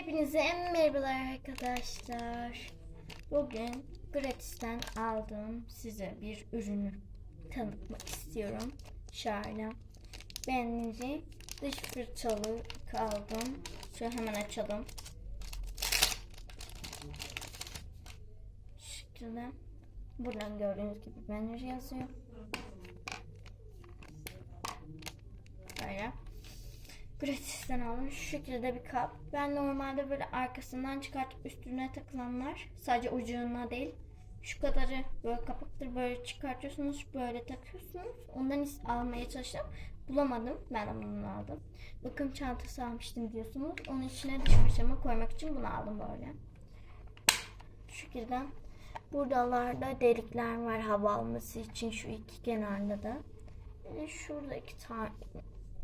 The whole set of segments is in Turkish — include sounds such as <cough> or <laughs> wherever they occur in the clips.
Hepinize merhabalar arkadaşlar. Bugün gratisten aldığım size bir ürünü tanıtmak istiyorum. Şöyle. Benimce dış fırçalı aldım. Şöyle hemen açalım. Şekilde. Buradan gördüğünüz gibi Benji yazıyor. Böyle. Gratisten aldım. Şu şekilde bir kap. Ben normalde böyle arkasından çıkartıp üstüne takılanlar. Sadece ucuna değil. Şu kadarı böyle kapaktır böyle çıkartıyorsunuz. Böyle takıyorsunuz. Ondan almaya çalıştım. Bulamadım. Ben bunu aldım. Bakım çantası almıştım diyorsunuz. Onun içine diş fırçamı koymak için bunu aldım böyle. Şu şekilde. Buradalarda delikler var hava alması için şu iki kenarda da. De şurada iki tane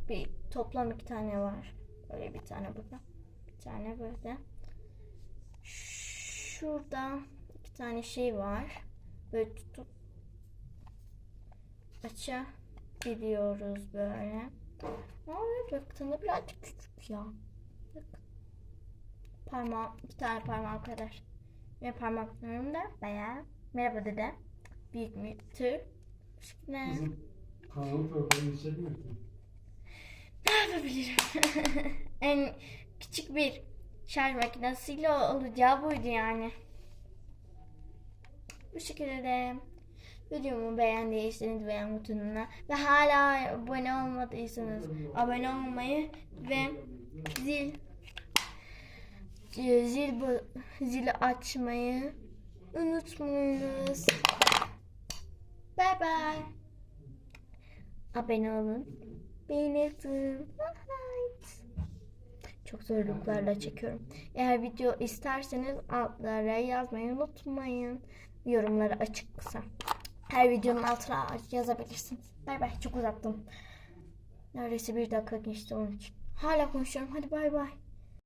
bir toplam iki tane var. Böyle bir tane burada. Bir tane böyle. Şurada iki tane şey var. Böyle tutup açabiliyoruz böyle. Ama baktığında birazcık küçük ya. Bak. Parmağım, bir tane parmağım kadar. Ve parmaklarım da bayağı. Merhaba dede. Büyük bir tür. Ne? Bizim kanalı hissetmiyor musun? Ne yapabilirim? <laughs> en küçük bir şarj makinesiyle olacağı buydu yani. Bu şekilde de videomu beğendiyseniz beğen butonuna ve hala abone olmadıysanız abone olmayı ve zil zil zili açmayı unutmayınız. Bye bye. Abone olun. Beğenirsiniz. Çok zorluklarla çekiyorum. Eğer video isterseniz altlara yazmayı unutmayın. Yorumları açık kısa. Her videonun altına yazabilirsiniz. Bay bay. Çok uzattım. Neredeyse bir dakika geçti onun için. Hala konuşuyorum. Hadi bay bay.